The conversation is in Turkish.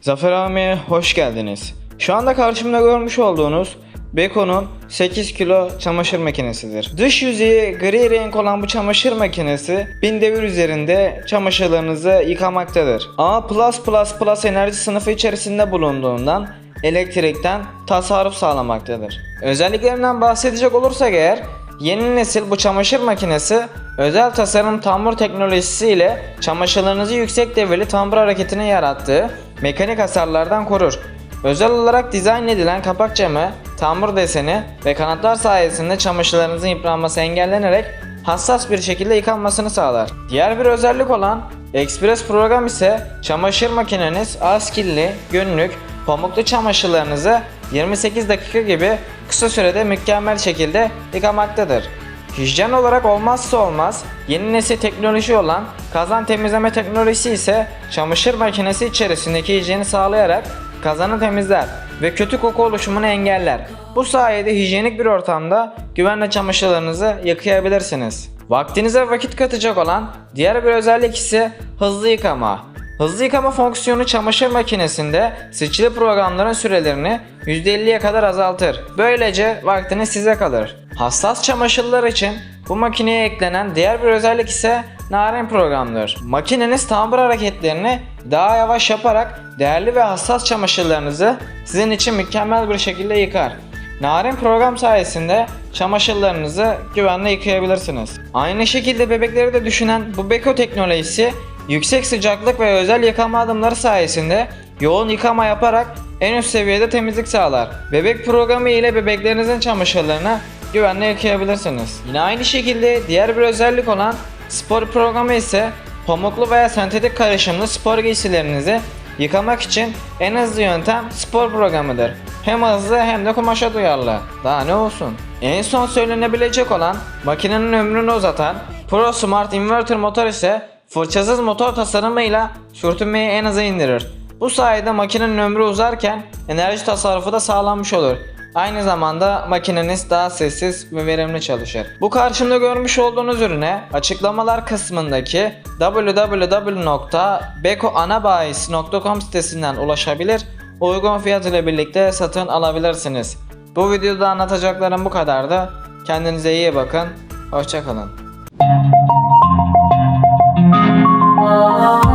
Zafer abiye hoş geldiniz. Şu anda karşımda görmüş olduğunuz Beko'nun 8 kilo çamaşır makinesidir. Dış yüzeyi gri renk olan bu çamaşır makinesi 1000 devir üzerinde çamaşırlarınızı yıkamaktadır. A+++ enerji sınıfı içerisinde bulunduğundan elektrikten tasarruf sağlamaktadır. Özelliklerinden bahsedecek olursak eğer Yeni nesil bu çamaşır makinesi özel tasarım tambur teknolojisi ile çamaşırlarınızı yüksek devirli tambur hareketini yarattığı mekanik hasarlardan korur. Özel olarak dizayn edilen kapak camı, tambur deseni ve kanatlar sayesinde çamaşırlarınızın yıpranması engellenerek hassas bir şekilde yıkanmasını sağlar. Diğer bir özellik olan Express program ise çamaşır makineniz askilli, günlük, pamuklu çamaşırlarınızı 28 dakika gibi kısa sürede mükemmel şekilde yıkamaktadır. Hijyen olarak olmazsa olmaz yeni nesil teknoloji olan kazan temizleme teknolojisi ise çamaşır makinesi içerisindeki hijyeni sağlayarak kazanı temizler ve kötü koku oluşumunu engeller. Bu sayede hijyenik bir ortamda güvenle çamaşırlarınızı yıkayabilirsiniz. Vaktinize vakit katacak olan diğer bir özellik ise hızlı yıkama. Hızlı yıkama fonksiyonu çamaşır makinesinde seçili programların sürelerini %50'ye kadar azaltır. Böylece vaktiniz size kalır. Hassas çamaşırlar için bu makineye eklenen diğer bir özellik ise narin programdır. Makineniz tambur hareketlerini daha yavaş yaparak değerli ve hassas çamaşırlarınızı sizin için mükemmel bir şekilde yıkar. Narin program sayesinde çamaşırlarınızı güvenle yıkayabilirsiniz. Aynı şekilde bebekleri de düşünen bu Beko teknolojisi yüksek sıcaklık ve özel yıkama adımları sayesinde yoğun yıkama yaparak en üst seviyede temizlik sağlar. Bebek programı ile bebeklerinizin çamaşırlarını güvenle yıkayabilirsiniz. Yine aynı şekilde diğer bir özellik olan spor programı ise pamuklu veya sentetik karışımlı spor giysilerinizi yıkamak için en hızlı yöntem spor programıdır. Hem hızlı hem de kumaşa duyarlı. Daha ne olsun? En son söylenebilecek olan makinenin ömrünü uzatan Pro Smart Inverter motor ise fırçasız motor tasarımıyla sürtünmeyi en aza indirir. Bu sayede makinenin ömrü uzarken enerji tasarrufu da sağlanmış olur. Aynı zamanda makineniz daha sessiz ve verimli çalışır. Bu karşımda görmüş olduğunuz ürüne açıklamalar kısmındaki www.bekoanabayisi.com sitesinden ulaşabilir, uygun fiyat ile birlikte satın alabilirsiniz. Bu videoda anlatacaklarım bu kadardı. Kendinize iyi bakın. Hoşçakalın. Oh.